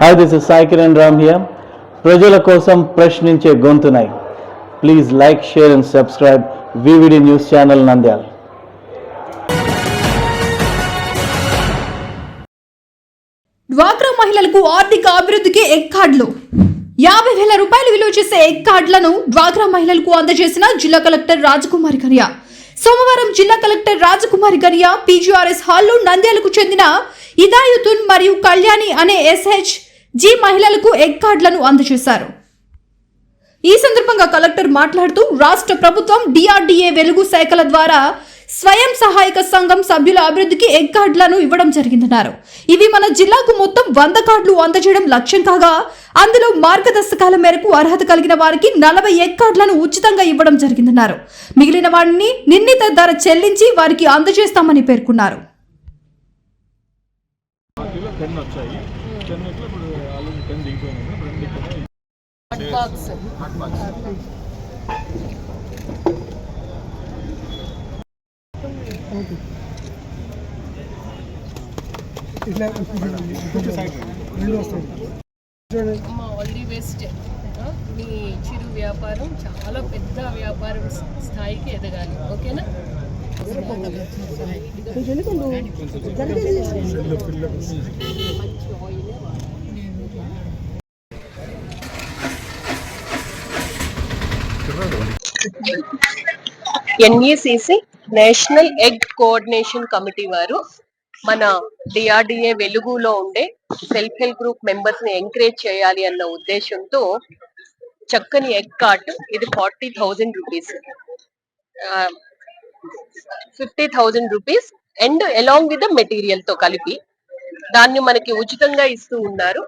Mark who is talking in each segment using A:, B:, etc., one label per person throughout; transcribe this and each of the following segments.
A: Hi this is Sai Kiran Ram here ప్రజల కోసం ప్రశ్నించే గొంతునై. Please like share and subscribe VVD news channel Nandyal
B: డ్వాక్రా మహిళలకు ఆర్థిక అభివృద్ధికి ఎగ్ కార్డులు యాభై వేల రూపాయలు విలువ చేసే ఎగ్ కార్డులను డ్వాక్రా మహిళలకు అందజేసిన జిల్లా కలెక్టర్ రాజకుమారి కరియా సోమవారం జిల్లా కలెక్టర్ రాజకుమారి గనియా పీజీఆర్ఎస్ హాల్లో నంద్యాలకు చెందిన ఇదాయుతున్ మరియు కళ్యాణి అనే ఎస్హెచ్ జీ మహిళలకు ఎగ్ కార్డులను అందజేశారు. ఈ సందర్భంగా కలెక్టర్ మాట్లాడుతూ రాష్ట్ర ప్రభుత్వం డిఆర్డీఏ వెలుగు శాఖల ద్వారా స్వయం సహాయక సంఘం సభ్యుల అభివృద్ధికి ఎగ్ కార్డులను ఇవ్వడం జరిగిందన్నారు. ఇవి మన జిల్లాకు మొత్తం వంద కార్డులు అందజేయడం లక్ష్యం కాగా అందులో మార్గదర్శకాల మేరకు అర్హత కలిగిన వారికి నలభై ఎగ్ కార్డులను ఉచితంగా ఇవ్వడం జరిగిందన్నారు. మిగిలిన వారిని నిర్ణీత ధర చెల్లించి వారికి అందజేస్తామని పేర్కొన్నారు.
C: టెన్ ఇప్పుడు ఆల్రెడీ టెన్ ఇప్పుడు
D: బాక్స్ అమ్మ బెస్ట్ మీ చిరు వ్యాపారం చాలా పెద్ద వ్యాపారం స్థాయికి ఎదగాలి. ఓకేనా? మంచి NECC national egg coordination committee వారు మన డిఆర్డిఏ వెలుగులో ఉండే సెల్ఫ్ హెల్ప్ గ్రూప్ మెంబర్స్ని ఎంకరేజ్ చేయాలి అన్న ఉద్దేశంతో చక్కని ఎగ్ కార్ట్ ఇది forty thousand rupees. Fifty thousand rupees and along with the మెటీరియల్తో కలిపి దాన్ని మనకి ఉచితంగా ఇస్తూ ఉన్నారు.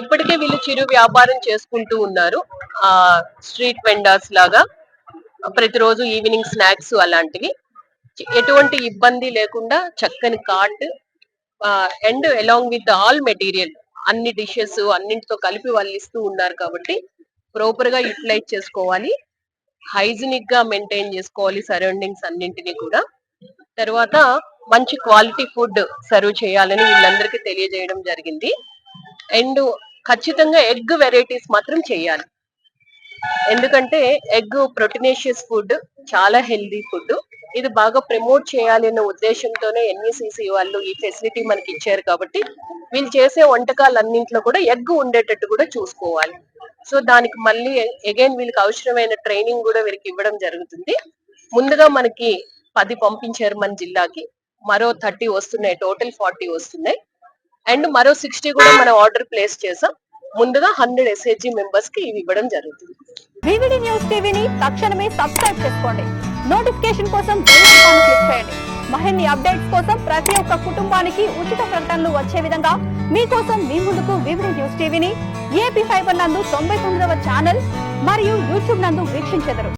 D: ఇప్పటికే వీళ్ళు చిరు వ్యాపారం చేసుకుంటూ ఉన్నారు. ఆ స్ట్రీట్ వెండర్స్ లాగా ప్రతిరోజు ఈవినింగ్ స్నాక్స్ అలాంటివి. ఎటువంటి ఇబ్బంది లేకుండా చక్కని cart and along with all material అన్ని డిషెస్ అన్నింటితో కలిపి వాళ్ళు ఇస్తూ ఉన్నారు కాబట్టి ప్రాపర్గా యూటిలైజ్ చేసుకోవాలి. హైజీనిక్గా మెయింటైన్ చేసుకోవాలి సరౌండింగ్స్ అన్నింటినీ కూడా. తర్వాత మంచి క్వాలిటీ ఫుడ్ సర్వ్ చేయాలని వీళ్ళందరికీ తెలియజేయడం జరిగింది. అండ్ ఖచ్చితంగా ఎగ్ వెరైటీస్ మాత్రం చేయాలి. ఎందుకంటే ఎగ్ ప్రోటీనేషియస్ ఫుడ్ చాలా హెల్దీ ఫుడ్. ఇది బాగా ప్రమోట్ చేయాలి అనే ఉద్దేశంతోనే ఎన్ఈసిసి వాళ్ళు ఈ ఫెసిలిటీ మనకి ఇచ్చారు కాబట్టి వీళ్ళు చేసే వంటకాలన్నింటిలో కూడా ఎగ్ ఉండేటట్టు కూడా చూసుకోవాలి. సో దానికి మళ్ళీ అగైన్ వీళ్ళకి అవసరమైన ట్రైనింగ్ కూడా వీరికి ఇవ్వడం జరుగుతుంది. ముందుగా మనకి పది పంపించారు మన జిల్లాకి. మరో థర్టీ వస్తున్నాయి. టోటల్ ఫార్టీ వస్తున్నాయి. అండ్ మరో సిక్స్టీ కూడా మనం ఆర్డర్ ప్లేస్ చేసాం. ముందుగా హండ్రెడ్ ఎస్హెచ్జి మెంబర్స్కి ఇవి ఇవ్వడం జరుగుతుంది.
E: వివిడి న్యూస్ టీవీని తక్షణమే సబ్స్క్రైబ్ చేసుకోండి. నోటిఫికేషన్ కోసం బెల్ ఐకాన్ క్లిక్ చేయండి. మరిన్ని అప్డేట్స్ కోసం ప్రతి ఒక్క కుటుంబానికి ఉచిత ప్రకటనలు వచ్చే విధంగా మీకోసం మీ ముందుకు వివిడి న్యూస్ టీవీని ఏపీ ఫైబర్ నందు తొంభై తొమ్మిదవ ఛానల్ మరియు యూట్యూబ్ నందు వీక్షించెదరు.